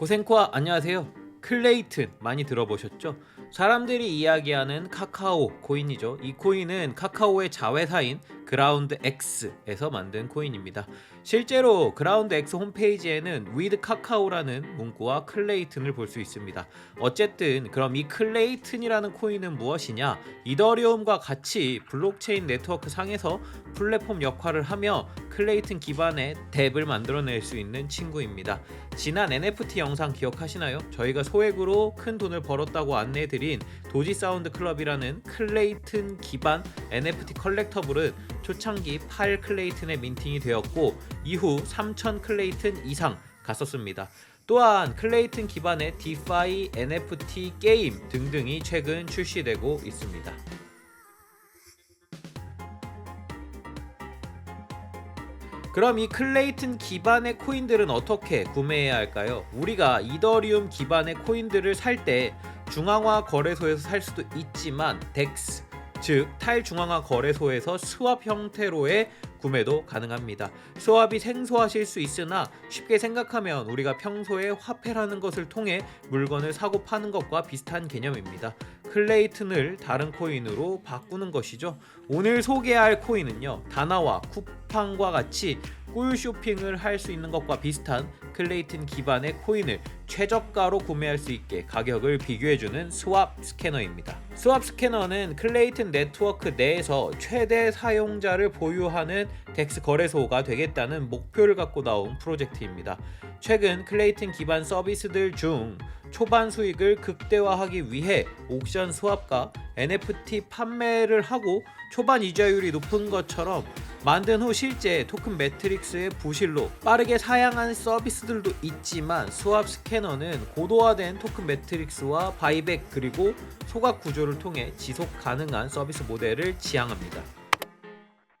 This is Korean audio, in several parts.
고생코아 안녕하세요. 클레이튼 많이 들어보셨죠? 사람들이 이야기하는 카카오 코인이죠. 이 코인은 카카오의 자회사인 그라운드 X에서 만든 코인입니다. 실제로 그라운드 X 홈페이지에는 with 카카오라는 문구와 클레이튼을 볼 수 있습니다. 어쨌든 그럼 이 클레이튼이라는 코인은 무엇이냐? 이더리움과 같이 블록체인 네트워크 상에서 플랫폼 역할을 하며 클레이튼 기반의 덱을 만들어낼 수 있는 친구입니다. 지난 NFT 영상 기억하시나요? 저희가 소액으로 큰 돈을 벌었다고 안내해드린 도지 사운드 클럽이라는 클레이튼 기반 NFT 컬렉터블은 초창기 8 클레이튼의 민팅이 되었고 이후 3,000 클레이튼 이상 갔었습니다. 또한 클레이튼 기반의 디파이 NFT 게임 등등이 최근 출시되고 있습니다. 그럼 이 클레이튼 기반의 코인들은 어떻게 구매해야 할까요? 우리가 이더리움 기반의 코인들을 살 때 중앙화 거래소에서 살 수도 있지만 덱스 즉 탈중앙화 거래소에서 스왑 형태로의 구매도 가능합니다. 스왑이 생소하실 수 있으나 쉽게 생각하면 우리가 평소에 화폐라는 것을 통해 물건을 사고 파는 것과 비슷한 개념입니다. 클레이튼을 다른 코인으로 바꾸는 것이죠. 오늘 소개할 코인은요. 다나와 쿠팡과 같이 꿀 쇼핑을 할 수 있는 것과 비슷한 클레이튼 기반의 코인을 최저가로 구매할 수 있게 가격을 비교해주는 스왑 스캐너입니다. 스왑 스캐너는 클레이튼 네트워크 내에서 최대 사용자를 보유하는 덱스 거래소가 되겠다는 목표를 갖고 나온 프로젝트입니다. 최근 클레이튼 기반 서비스들 중 초반 수익을 극대화하기 위해 옥션 스왑과 NFT 판매를 하고 초반 이자율이 높은 것처럼 만든 후 실제 토큰 매트릭스의 부실로 빠르게 사양한 서비스들도 있지만 스왑 스캐너는 고도화된 토큰 매트릭스와 바이백 그리고 소각 구조를 통해 지속 가능한 서비스 모델을 지향합니다.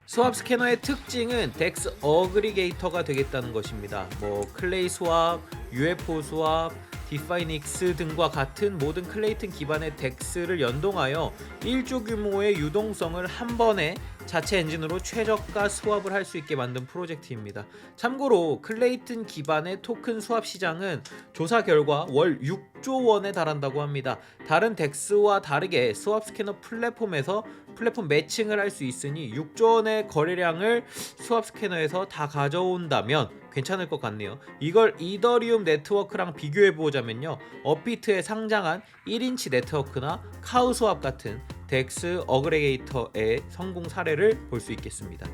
스왑 스캐너의 특징은 덱스 어그리게이터가 되겠다는 것입니다. 뭐 클레이 스왑, UFO 스왑, 디파이닉스 등과 같은 모든 클레이튼 기반의 덱스를 연동하여 1조 규모의 유동성을 한 번에 자체 엔진으로 최저가 수합을 할 수 있게 만든 프로젝트입니다. 참고로 클레이튼 기반의 토큰 수합 시장은 조사 결과 월 6조 원에 달한다고 합니다. 다른 덱스와 다르게 수합 스캐너 플랫폼에서 플랫폼 매칭을 할 수 있으니 6조 원의 거래량을 수합 스캐너에서 다 가져온다면 괜찮을 것 같네요. 이걸 이더리움 네트워크랑 비교해 보자면요. 업비트에 상장한 1인치 네트워크나 카우스왑 같은 덱스 어그레게이터의 성공 사례를 볼 수 있겠습니다.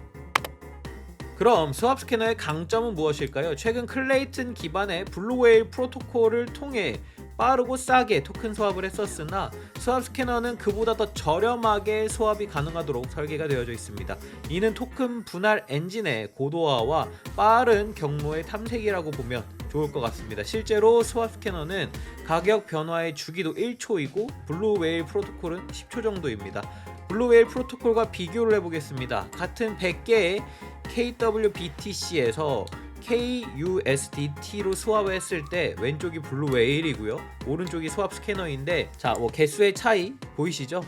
그럼 스왑 스캐너의 강점은 무엇일까요? 최근 클레이튼 기반의 블루웨일 프로토콜을 통해 빠르고 싸게 토큰 수합을 했었으나 수합 스캐너는 그보다 더 저렴하게 수합이 가능하도록 설계가 되어져 있습니다. 이는 토큰 분할 엔진의 고도화와 빠른 경로의 탐색이라고 보면 좋을 것 같습니다. 실제로 수합 스캐너는 가격 변화의 주기도 1초이고 블루웨일 프로토콜은 10초 정도입니다. 블루웨일 프로토콜과 비교를 해보겠습니다. 같은 100개의 KWBTC에서 KUSDT로 수합했을 때 왼쪽이 블루 웨일이고요. 오른쪽이 수합 스캐너인데 자, 뭐 개수의 차이 보이시죠?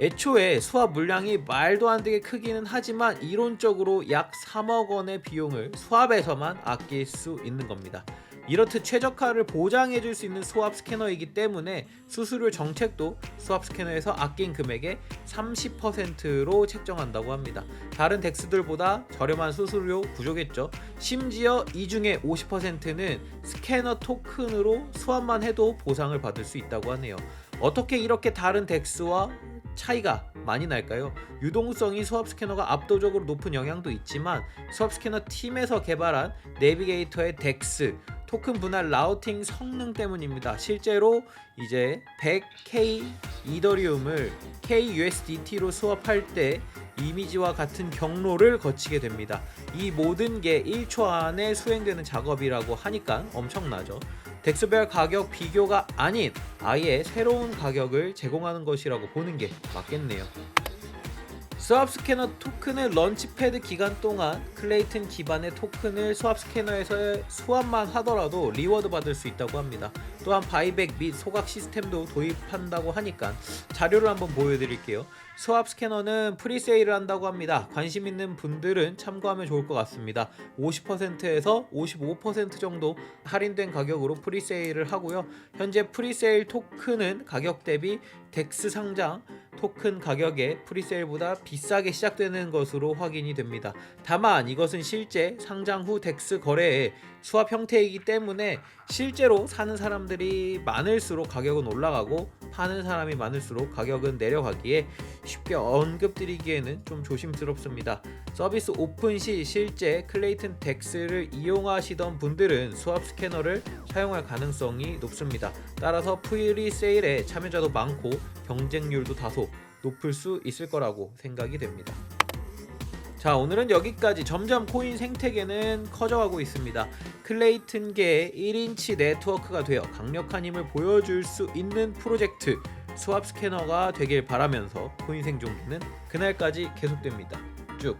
애초에 수합 물량이 말도 안 되게 크기는 하지만 이론적으로 약 3억 원의 비용을 수합에서만 아낄 수 있는 겁니다. 이렇듯 최저가를 보장해 줄 수 있는 수압 스캐너이기 때문에 수수료 정책도 수압 스캐너에서 아낀 금액의 30%로 책정한다고 합니다. 다른 덱스들보다 저렴한 수수료 구조겠죠. 심지어 이 중에 50%는 스캐너 토큰으로 수압만 해도 보상을 받을 수 있다고 하네요. 어떻게 이렇게 다른 덱스와 차이가 많이 날까요? 유동성이 수압 스캐너가 압도적으로 높은 영향도 있지만 수압 스캐너 팀에서 개발한 내비게이터의 덱스 토큰 분할 라우팅 성능 때문입니다. 실제로 이제 100K 이더리움을 KUSDT로 수합할 때 이미지와 같은 경로를 거치게 됩니다. 이 모든 게 1초 안에 수행되는 작업이라고 하니까 엄청나죠. 덱스별 가격 비교가 아닌 아예 새로운 가격을 제공하는 것이라고 보는 게 맞겠네요. 스왑 스캐너 토큰을 런치패드 기간 동안 클레이튼 기반의 토큰을 스왑 스캐너에서 수합만 하더라도 리워드 받을 수 있다고 합니다. 또한 바이백 및 소각 시스템도 도입한다고 하니까 자료를 한번 보여드릴게요. 스왑 스캐너는 프리세일을 한다고 합니다. 관심 있는 분들은 참고하면 좋을 것 같습니다. 50%에서 55% 정도 할인된 가격으로 프리세일을 하고요. 현재 프리세일 토큰은 가격 대비 덱스 상장 토큰 가격에 프리세일보다 비싸게 시작되는 것으로 확인이 됩니다. 다만 이것은 실제 상장 후 덱스 거래의 수합 형태이기 때문에 실제로 사는 사람들이 많을수록 가격은 올라가고 파는 사람이 많을수록 가격은 내려가기에 쉽게 언급드리기에는 좀 조심스럽습니다. 서비스 오픈 시 실제 클레이튼 덱스를 이용하시던 분들은 수압 스캐너를 사용할 가능성이 높습니다. 따라서 프리 세일에 참여자도 많고 경쟁률도 다소 높을 수 있을 거라고 생각이 됩니다. 자 오늘은 여기까지 점점 코인 생태계는 커져가고 있습니다. 클레이튼계의 1인치 네트워크가 되어 강력한 힘을 보여줄 수 있는 프로젝트 수압 스캐너가 되길 바라면서 코인 생존기는 그날까지 계속됩니다. 쭉.